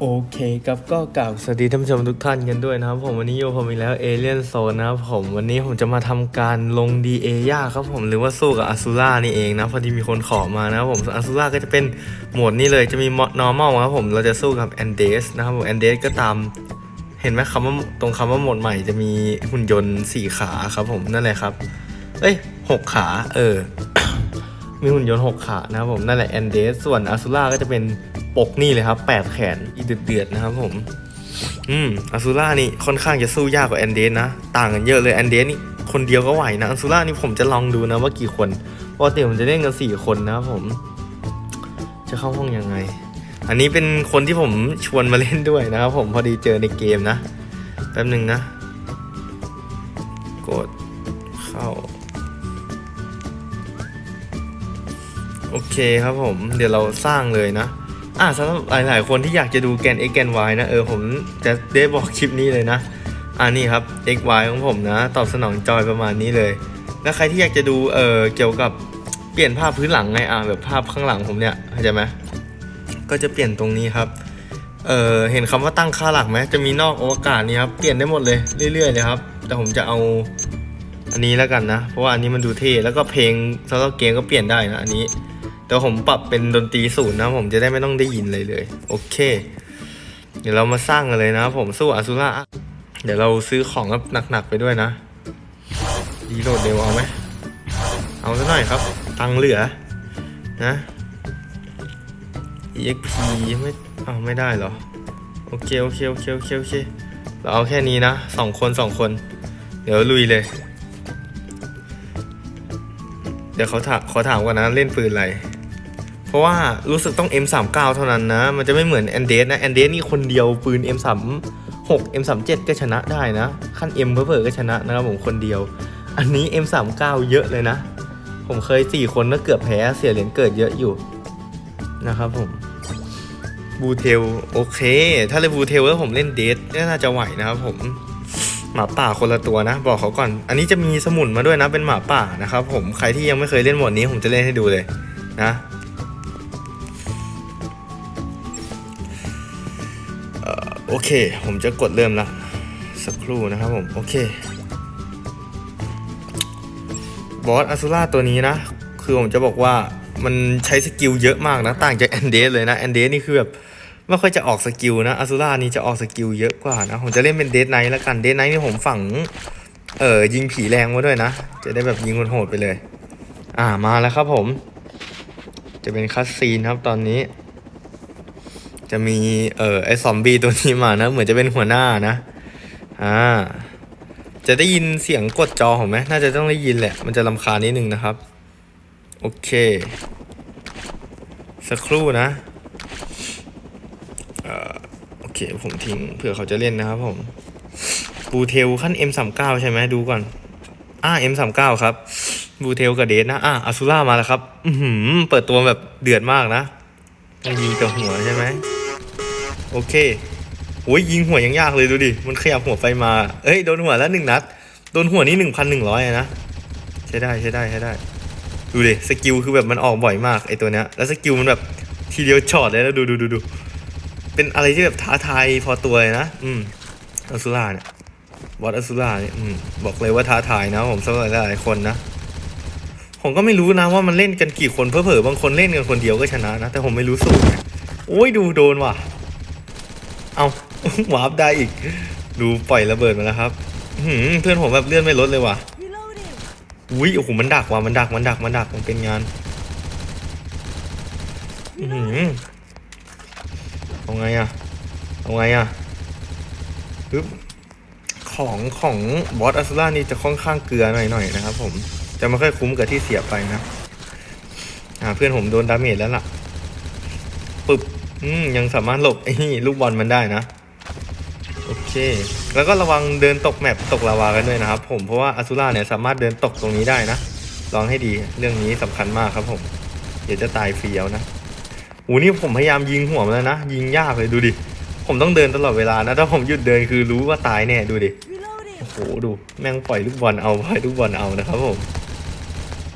โอเคครับก็กล่าวสวัสดีท่านผู้ชมทุกท่านกันด้วยนะครับ ผมวันนี้อยู่ผมอีกแล้วเอเลียนโซนนะครับผมวันนี้ผมจะมาทำการลง DA ยากครับผมหรือว่าสู้กับอ z ซูล่านี่เองนะพอดีมีคนขอมานะครับผมอ z ซูล่าก็จะเป็นโหมดนี้เลยจะมี normal ครับผมเราจะสู้กับ a n d e s นะครับผม a n d e s ก็ตาม ห็นไหมคำว่าตรงคำว่าหมดใหม่จะมีหุ่นยนต์สี่ขาครับผมนั่นแหละครับ เอ้ยหกขา เออ มีหุ่นยนต์หกขานะครับผมนั่นแหละแอนเดสส่วนอาซูล่าก็จะเป็นปกนี่เลยครับแปดแขนอีเดือดๆนะครับผมอืมอาซูล่านี่ค่อนข้างจะสู้ยากกว่าแอนเดสนะ ต่างกันเยอะเลยแอนเดสนี่คนเดียวก็ไหวนะอาซูล่านี่ผมจะลองดูนะว่ากี่คนปกติผมจะเล่นกันสี่คนนะครับผม จะเข้าห้องยังไง อันนี้เป็นคนที่ผมชวนมาเล่นด้วยนะครับผมพอดีเจอในเกมนะแป๊บหนึ่งนะ กดเข้า โอเคครับผม เดี๋ยวเราสร้างเลยนะ อะสำหรับหลาย ๆ คนที่อยากจะดูแกน x แกน y นะ เออ ผมจะได้บอกคลิปนี้เลยนะ อ่านี่ครับ x y ของผมนะ ตอบสนองจอยประมาณนี้เลย แล้วใครที่อยากจะดู เออเกี่ยวกับเปลี่ยนภาพพื้นหลังไง อะแบบภาพข้างหลังผมเนี่ยเข้าใจไหม ก็จะเปลี่ยนตรงนี้ครับ เออเห็นคำว่าตั้งค่าหลักไหมจะมีนอกอวกาศนี่ครับ เปลี่ยนได้หมดเลยเรื่อยๆเลยครับ แต่ผมจะเอาอันนี้แล้วกันนะ เพราะว่าอันนี้มันดูเท่ แล้วก็เพลงสำหรับเกมก็เปลี่ยนได้นะอันนี้ แต่ผมปรับเป็นดนตรีศูนย์นะ ผมจะได้ไม่ต้องได้ยินเลยเลย โอเค เดี๋ยวเรามาสร้างกันเลยนะ ผมสู้อาซูล่า เดี๋ยวเราซื้อของหนักๆไปด้วยนะ ดีโหลดเร็วเอาไหม เอาซะหน่อยครับ ตังเหลือนะ exp ไม่เอาไม่ได้เหรอ โอเค โอเค โอเค โอเค โอเค เราเอาแค่นี้นะสองคนสองคน เดี๋ยวลุยเลย เดี๋ยวเขาถามขอถามก่อนนะเล่นปืนอะไร เพราะว่ารู้สึกต้อง M39 เท่านั้นนะ มันจะไม่เหมือน a n d e s นะ a n d e s นี่คนเดียวปืน M36 M37 ก็ชนะได้นะ ขั้น M เพิ่ๆก็ชนะนะครับผมคนเดียว อันนี้ M39 เยอะเลยนะ ผมเคย 4 คนก็เกือบแพ้เสียเหรียญเกิดเยอะอยู่นะครับผม บูเทลโอเค ถ้าเล่นบูเทลแล้วผมเล่นเดทน่าจะไหวนะครับผมหมาป่าคนละตัวนะ บอกเขาก่อน อันนี้จะมีสมุนมาด้วยนะเป็นหมาป่านะครับผมใครที่ยังไม่เคยเล่นหมดนี้ผมจะเล่นให้ดูเลยนะออโอเค ผมจะกดเริ่มละสักครู่นะครับผม โอเค บอสอาซูล่าตัวนี้นะ คือผมจะบอกว่า มันใช้สกิลเยอะมากนะ ต่างจากแอนเดสเลยนะแอนเดสนี่คือแบบไม่ค่อยจะออกสกิลนะอาซูล่านี่จะออกสกิลเยอะกว่านะ ผมจะเล่นเป็นเดสไนท์แล้วกันเดสไนท์นี่ผมฝัง เออยิงผีแรงมาด้วยนะ จะได้แบบยิงโหดไปเลย อ่ามาแล้วครับผม จะเป็นคัสซีนครับตอนนี้ จะมีเออไอซอมบี้ตัวนี้มานะ เหมือนจะเป็นหัวหน้านะ อ่า จะได้ยินเสียงกดจอผมไหมน่าจะต้องได้ยินแหละ มันจะลำคาญนิดนึงนะครับ โอเค สักครู่นะเอ่อโอเค ผมทิ้งเผื่อเขาจะเล่นนะครับผมบูเทลขั้น M39 ใช่ไหมดูก่อน อ่า M39 ครับบูเทลกับเดทนะ อ่าอาซูล่ามาแล้วครับ อือหือเปิดตัวแบบเดือดมากนะต้องยิงกับหัวใช่ไหม โอเคโอ้ยยิงหัวยังยากเลยดูดิ มันขยับหัวไปมา เอ้ย โดนหัวแล้วหนึ่งนัด โดนหัวนี่หนึ่งพันหนึ่งร้อยนะ ใช้ได้ใช้ได้ใช้ได้ ดูดิสกิลคือแบบมันออกบ่อยมากไอตัวเนี้ยแล้วสกิลมันแบบทีเดียวช็อตเลยแล้วดูดูดูดูเป็นอะไรที่แบบท้าทายพอตัวเลยนะอืมอัซูล่าเนี่ยบอสอัซูล่าเนี่ยอืมบอกเลยว่าท้าทายนะผมสำหรับหลายๆคนนะผมก็ไม่รู้นะว่ามันเล่นกันกี่คนเผลอๆบางคนเล่นกันคนเดียวก็ชนะนะ แต่ผมไม่รู้สูตรไงโอ้ยดูโดนว่ะ เอาวาร์ปได้อีก ดูปล่อยระเบิดมาแล้วครับเพื่อนผมแบบเลื่อนไม่ลดเลยว่ะ อุ้ยโอ้โหมันดักว่ะมันดักมันดักมันดักมันเป็นงานอือหือเอาไงอะเอาไงอะปึ๊บของของบอสอัสล่านี่จะค่อนข้างเกลือหน่อยๆนะครับ ผมจะไม่ค่อยคุ้มกับที่เสียไปนะอ่าเพื่อนผมโดนดาเมจแล้วล่ะปึ๊บอืมยังสามารถหลบไอ้นี่ลูกบอลมันได้นะ โอเค แล้วก็ระวังเดินตกแมปตกลาวากันด้วยนะครับ ผมเพราะว่าอ z ซูล่าเนี่ยสามารถเดินตกตรงนี้ได้นะลองให้ดีเรื่องนี้สำคัญมากครับผม เดี๋ยวจะตายฟรีเอานะโอ้นี่ผมพยายามยิงหัวมันแล้วนะยิงยากเลยดูดิ ผมต้องเดินตลอดเวลานะถ้าผมหยุดเดินคือรู้ว่าตายแน่ดูดิโอ้โหดูแม่งปล่อยลูกบอลเอาปล่อยลูกบอลเอานะครับผม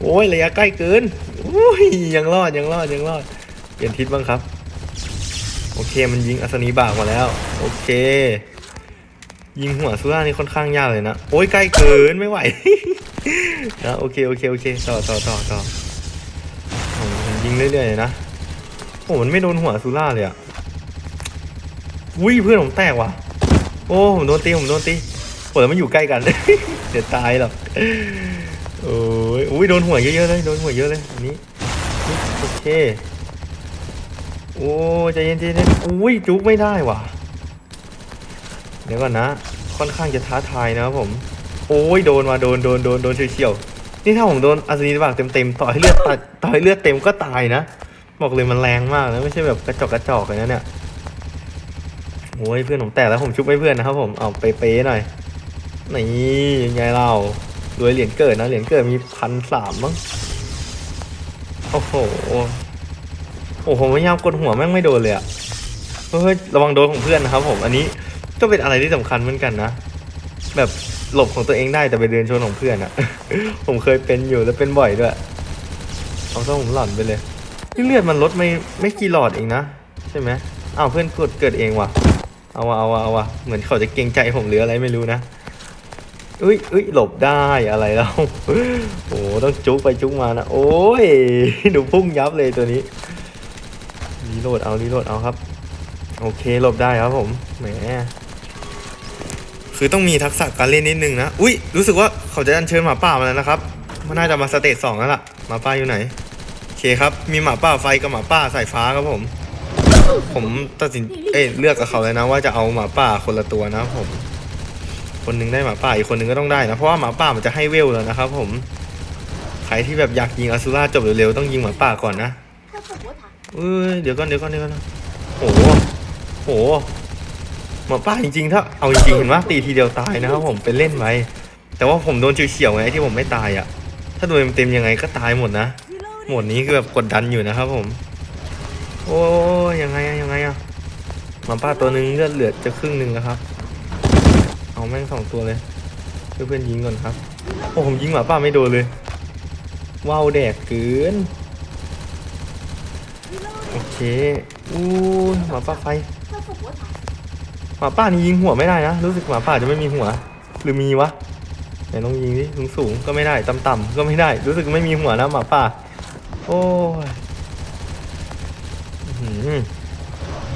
โอ้ยระยะใกล้เกินโอ้ยยังรอดยังรอดยังรอดเปลี่ยนทิศบ้างครับ โอเคมันยิงอัศนีบากมาแล้ว โอเค ยิงหัวซูร่านี่ค่อนข้างยากเลยนะ โอ้ยใกล้เกินไม่ไหวนะโอเคโอเคโอเคต่อต่อต่อต่อผมยิงเรื่อยๆเลยนะโอ้มันไม่โดนหัวซูร่าเลยอะอุ้ยเพื่อนผมแตกว่ะ โอ้ผมโดนตีผมโดนตีโอ้แล้วมันอยู่ใกล้กันเดี๋ยวตายหรอกโอ้ยอุ้ยโดนหัวเยอะๆเลยโดนหัวเยอะเลยอันนี้โอเคโอ้ใจเย็นใจเย็นอุ้ยจุกไม่ได้ว่ะ เดี๋ยวก่อนนะ ค่อนข้างจะท้าทายนะครับผม โอ้ยโดนมาโดนโดนโดนโดนเฉียวๆนี่ถ้าผมโดนอาซนีบากเต็มๆต่อให้เลือดตัดต่อให้เลือดเต็มก็ตายนะ บอกเลยมันแรงมากนะไม่ใช่แบบกระจอกกระจอกเลยนะเนี่ยโอ้ยเพื่อนผมแตกแล้วผมชุบให้เพื่อนนะครับผมเอาไปเป๊ะๆหน่อยนี่ยังไงเรารวยเหรียญเกิดนะเหรียญเกิดมีพันสามมั้งโอ้โหโอ้โหผมพยายามกดหัวแม่งไม่โดนเลยอะเฮ้ยระวังโดนของเพื่อนนะครับผมอันนี้ ก็เป็นอะไรที่สำคัญเหมือนกันนะ แบบหลบของตัวเองได้แต่ไปเดินชนของเพื่อนอะผมเคยเป็นอยู่แล้วเป็นบ่อยด้วย เอาซะผมหล่อนไปเลยนี่เลือดมันลดไม่ไม่กี่หลอดเองนะใช่ไหมอ้าวเพื่อนกดเกิดเองว่ะ เอาวะเอาวะเอาวะเหมือนเขาจะเกรงใจผมหรืออะไรไม่รู้นะอุ้ยอุ้ยหลบได้อะไรแล้วโอ้ต้องจุกไปจุกมานะ โอ้ยดูพุ่งยับเลยตัวนี้รีโหลดเอารีโหลดเอาครับ โอเคหลบได้ครับผมแหม คือต้องมีทักษะการเล่นนิดนึงนะ อุ้ยรู้สึกว่าเขาจะอัญเชิญหมาป่ามาแล้วนะครับ มันน่าจะมาสเตจสองแล้วล่ะ หมาป่าอยู่ไหน โอเคครับ มีหมาป่าไฟกับหมาป่าสายฟ้าครับผม ผมตัดสิน เอ้ยเลือกกับเขาเลยนะ ว่าจะเอาหมาป่าคนละตัวนะผม คนนึงได้หมาป่าอีกคนนึงก็ต้องได้นะ เพราะว่าหมาป่ามันจะให้เวลแล้วนะครับ ผม ใครที่แบบอยากยิงอสุราจบเร็วๆต้องยิงหมาป่าก่อนนะเอ้ยเดี๋ยวก่อนเดี๋ยวก่อนเดี๋ยวก่อนโอ้โหโอ้โห หมอป้าจริงๆ ถ้าเอาจริงๆเห็นว่าตีทีเดียวตายนะครับผมเป็นเล่นไว้แต่ว่าผมโดนเฉียวๆไงที่ผมไม่ตายอะ ถ้าโดนเต็มๆยังไงก็ตายหมดนะหมดนี้คือแบบกดดันอยู่นะครับผม โอ้ยยังไงอะยังไงอะหมาป้าตัวนึงเลือดเหลือจะครึ่งหนึ่งแล้วครับ เอาแม่งสองตัวเลยเพื่อนๆยิงก่อนครับโอ้ผมยิงหมาป้าไม่โดนเลยว้าวแดกเกินโอเคอู้หมาป้าไฟ หมาป่านี่ยิงหัวไม่ได้นะ รู้สึกหมาป่าจะไม่มีหัว หรือมีวะไหนลองยิงดิสูงสูงก็ไม่ได้ต่ำๆก็ไม่ได้ รู้สึกไม่มีหัวนะหมาป่า โอ้ย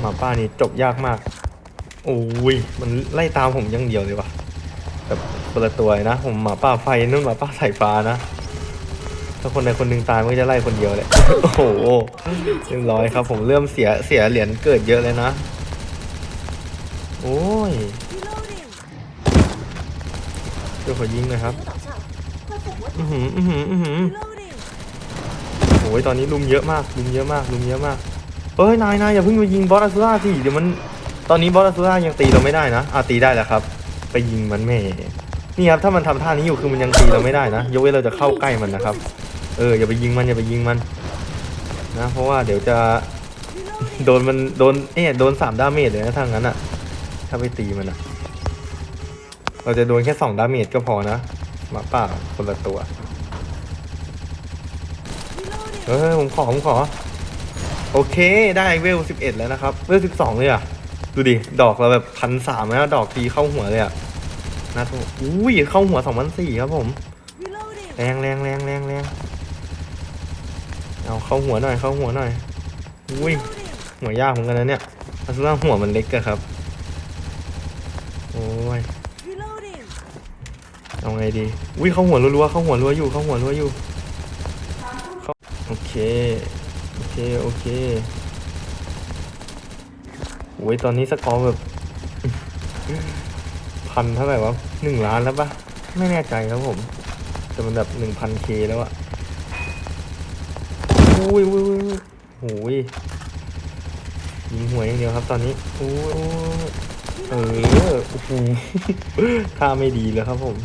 หมาป่านี่จบยากมาก โอ้ยมันไล่ตามผมย่างเดียวเลยวะแบบคนละตัวเลยนะ ผมหมาป่าไฟนู่นหมาป่าสายฟ้านะถ้าคนใดคนหนึ่งตายมันก็จะไล่คนเดียวแหละ โอ้โหเรียบร้อยครับ ผมเริ่มเสียเสียเหรียญเกิดเยอะเลยนะ โอ้ยเดี๋ยวขอยิงหนะครับ อือหืออือหืออือหือโอ้ยตอนนี้ลุมเยอะมากลุมเยอะมากลุมเยอะมากเอ้ยนายนายอย่าเพิ่งไปยิงบอสอาซูล่าสิเดี๋ยวมันตอนนี้บอสอาซูล่ายังตีเราไม่ได้นะอะตีได้แล้วครับ ไปยิงมันแม่นี่ครับถ้ามันทำท่านี้อยู่คือมันยังตีเราไม่ได้นะยกเว้นเราจะเข้าใกล้มันนะครับ เอออย่าไปยิงมันอย่าไปยิงมัน นะ เพราะว่าเดี๋ยวจะโดนมันโดนเอ๊ะโดนสามดาเมจเลยนะทางนั้นอะ ถ้าไปตีมันอะเราจะโดนแค่สองดาเมจก็พอนะมาป่าคนละตัว เออผมขอผมขอ โอเคได้เวลสิบเอ็ดแล้วนะครับ เวลสิบสองเลยอะ ดูดิ ดอกเราแบบพันสามแล้ว ดอกทีเข้าหัวเลยอะนะทุกอุ้ยเข้าหัวสองพันสี่ครับผม แรงแรงแรงแรงแรงเอาเข้าหัวหน่อยเข้าหัวหน่อย อุ้ยหัวยากเหมือนกันนะเนี่ยอาสุราหัวมันเล็กอะครับ โอ้ย Reloading. เอาไงดีอุ้ยเข้าหัวรัวๆเข้าหัวรัวอยู่เข้าหัวรัวอยู่เข้าโอเคโอเคโอเคโอ้ยตอนนี้สกอร์แบบพันเท่าไหร่วะหนึ่งล้านแล้วปะไม่แน่ใจครับผมแต่มันแบบหนึ่งพันเคแล้วอะอุ้ยอุ้ยอุ้ยโอ้ยยิงหัวอย่างเดียวครับ ตอนนี้โอ้ยโอ้เออโอ้โหท่าไม่ดีเลยครับผม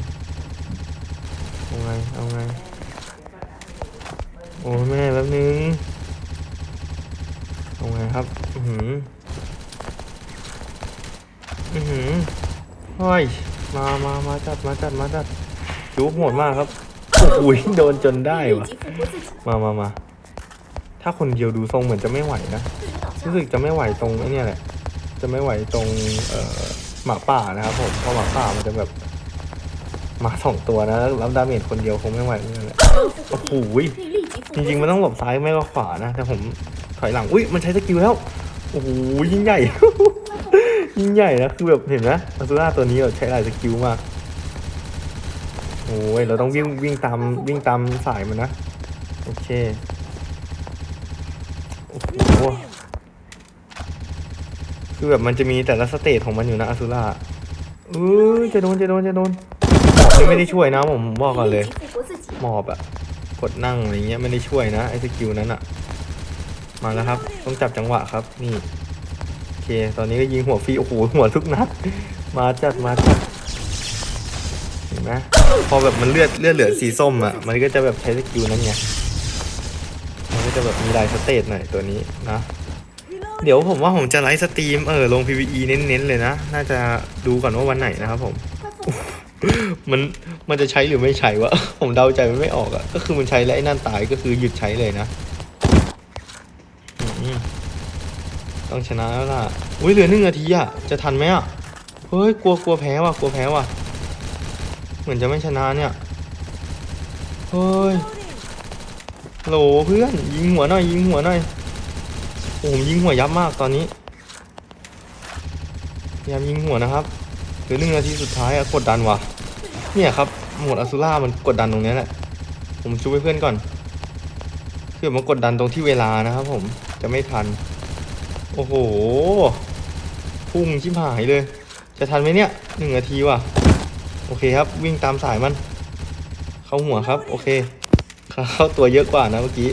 าไง โอ้แม่แบบนี้เอาไงครับ อือหือ อือหือเฮ้ย มามามาจัด มาจัด มาจัดจุ๊บโหดมากครับอุ้ยโดนจนได้วะมามามา ถ้าคนเดียวดูทรงเหมือนจะไม่ไหวนะ รู้สึกจะไม่ไหวตรงไอ้นี่แหละ จะไม่ไหวตรง เอ่อ หมาป่านะครับผม เพราะหมาป่ามันจะแบบ มาสองตัวนะรับดาเมจคนเดียวคงไม่ไหวนั่แหละโอ้โหจริงๆมันต้องหลบซ้ายไม่ก็ขวานะ แต่ผมถอยหลัง อุ้ยมันใช้สกิลแล้ว โอ้โหยิ่งใหญ่ ยิ่งใหญ่นะ คือแบบเห็นนะมอาซูราตัวนี้เราใช้หลายสกิลมากโอ้ยเราต้องวิ่งวิ่งตามวิ่งตามสายมันนะ โอเค โอ้โหคือแบบมันจะมีแต่ละสเตจของมันอยู่นะอาซูร่าเออจะโดนจะโดนจะโดน มันไม่ได้ช่วยนะผมบอกก่อนเลยมอบอะกดนั่งอะไรเงี้ยไม่ได้ช่วยนะไอ้สกิลนั้นอะมาแล้วครับ ต้องจับจังหวะครับนี่โอเค ตอนนี้ก็ยิงหัวฟีโอ้โหหัวทุกนัด มาจัดมาจัดเห็นไหมพอแบบมันเลือดเลือดเหลือสีส้มอะมันก็จะแบบใช้สกิลนั้นไงมันก็จะแบบมีลายสเตตหน่อยตัวนี้นะเดี๋ยวผมว่าผมจะไลฟ์สตรีมเออลง PVE เน้นๆเลยนะ น่าจะดูก่อนว่าวันไหนนะครับผม มันมันจะใช้หรือไม่ใช้วะ ผมเดาใจมันไม่ออกอะก็คือมันใช้แล้วไอ้นั่นตายก็คือหยุดใช้เลยนะ ต้องชนะแล้วล่ะอุ้ยเหลือหนึ่งนาทีอะจะทันไหมอะเฮ้ยกลัวกลัวแพ้ว่ะกลัวแพ้ว่ะ เหมือนจะไม่ชนะเนี่ย เฮ้ยโหลเพื่อนยิงหัวหน่อยยิงหัวหน่อยโอ้ผมยิงหัวยับมากตอนนี้พยายามยิงหัวนะครับเหลือหนึ่งนาทีสุดท้ายอะกดดันว่ะ เนี่ยครับหมดอสุร่ามันกดดันตรงนี้แหละ ผมชุบใเพื่อนก่อนเพื่อมันกดดันตรงที่เวลานะครับผมจะไม่ทัน โอ้โห พุ่งชิบหายเลย จะทันไหมเนี่ยหนึ่งนาทีว่ะ โอเคครับ วิ่งตามสายมัน เข้าหัวครับ โอเค เข้าตัวเยอะกว่านะเมื่อกี้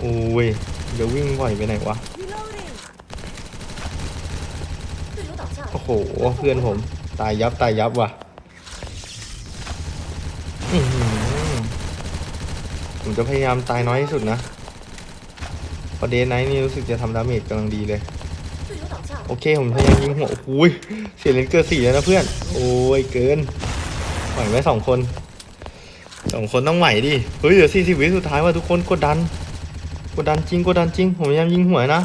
โอ้ยเดี๋ยววิ่งบ่อยไปไหนวะ โอ้โห เพื่อนผม ตายยับตายยับว่ะ จะพยายามตายน้อยที่สุดนะพอเดนไนท์นี่รู้สึกจะทำดาเมจกำลังดีเลย โอเค ผมพยายามยิงหัวอุ้ยเสียเลนเกอร์สี่แล้วนะเพื่อน โอ้ยเกินไหวไหมสองคนสองคนต้องไหวดิ เฮ้ยเหลือสี่สิบวิสุดท้ายว่าทุกคนกดดัน กดดันจริงกดดันจริง ผมพยายามยิงหัวนะ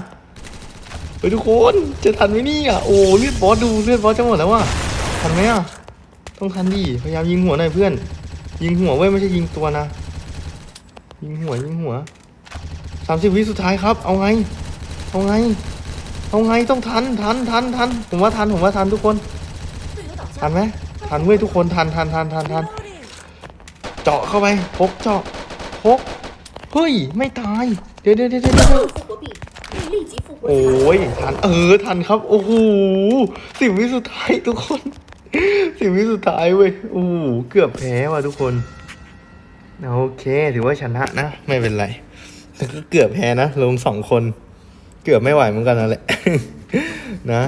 เฮ้ยทุกคนจะทันไหมนี่อะ โอ้เลือดบอสดูเลือดบอสจะหมดแล้วว่ะ ทันไหมอะ ต้องทันดิ พยายามยิงหัวหน่อยเพื่อน ยิงหัวเว้ยไม่ใช่ยิงตัวนะ ยิงหัวยิงหัวสามสิบวิสุดท้ายครับ เอาไง เอาไง เอาไงต้องทันทันทันทันผมว่าทันผมว่าทันทุกคน ทันไหมทันเว้ยทุกคนทันทันทันทันทันเจาะเข้าไปพกเจาะพกเฮ้ยไม่ตาย เดี๋ยวเดี๋ยวเดี๋ยวเดี๋ยวโอ้ยทันเออทันครับโอ้โหสิบวิสุดท้ายทุกคน สิบวิสุดท้ายเว้ยโอ้โหเกือบแพ้ว่ะทุกคน โอเค ถือว่าชนะนะ ไม่เป็นไร แต่ก็เกือบแพ้นะ ลงสองคน เกือบไม่ไหวเหมือนกันนั่นแหละ นะ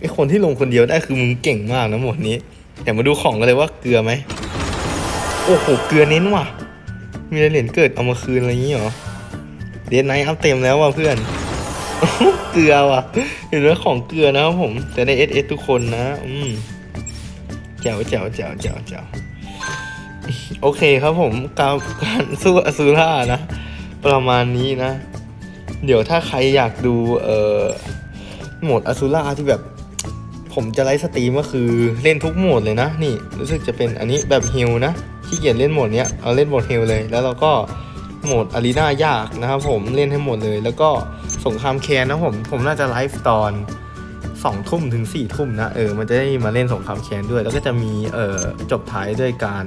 ไอคนที่ลงคนเดียวได้คือมึงเก่งมากนะหมดนี้แต่มาดูของกันเลยว่าเกลือไหม โอ้โห เกลือเน้นว่ะ มีเหรียญเกิดเอามาคืนอะไรอย่างงี้เหรอเดนไนท์อัพเต็มแล้วว่ะเพื่อน เกลือว่ะ เห็นไหมของเกลือนะครับผมจะได้เอสเอสทุกคนนะ อืมแจ๋วแจ๋วแจ๋วแจ๋วแจ๋ว โอเคครับผมการการสู้อสูร่านะ ประมาณนี้นะ เดี๋ยวถ้าใครอยากดูเอ่อโหมดอ z ูร่าที่แบบ ผมจะไลฟ์สตรีมก็คือเล่นทุกโหมดเลยนะ นี่รู้สึกจะเป็นอันนี้แบบฮิลนะขี้เกียจเล่นโหมดเนี้ยเอาเล่นโหมดฮิลเลย แล้วเราก็โหมดอารีนายากนะครับผมเล่นให้หมดเลย แล้วก็สงครามแคนนะผมผมน่าจะไลฟ์ตอนสองทุ่มถึงสี่ทุ่มนะเออมันจะได้มาเล่นสงครามแคนด้วย แล้วก็จะมีเอ่อจบท้ายด้วยการ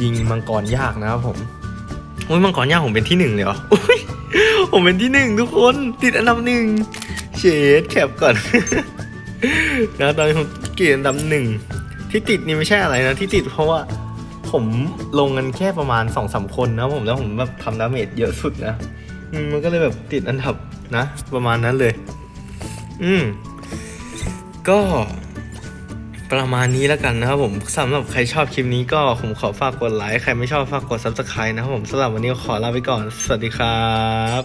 ยิงมังกรยากนะครับผมอุ้ยมังกรยากผมเป็นที่หนึ่งเลยเหรออุ๊ยผมเป็นที่หนึ่งทุกคนติดอันดับหนึ่งเชดแคปก่อนนะตอนนี้ผมเกียรติอันดับหนึ่งที่ติดนี่ไม่ใช่อะไรนะที่ติดเพราะว่าผมลงกันแค่ประมาณสองสามคนนะผมแล้วผมแบบทำดาเมจเยอะสุดนะมมันก็เลยแบบติดอันดับนะ ประมาณนั้นเลย อืมก็ ประมาณนี้แล้วกันนะครับผมสำหรับใครชอบคลิปนี้ก็ผมขอฝากกดไลค์ใครไม่ชอบฝากกด subscribe นะครับผมสำหรับวันนี้ขอลาไปก่อน สวัสดีครับ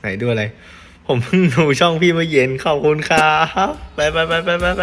ไหนดูอะไร ผมเพิ่งดูช่องพี่เมื่อเย็นขอบคุณครับไปไปไปไปไป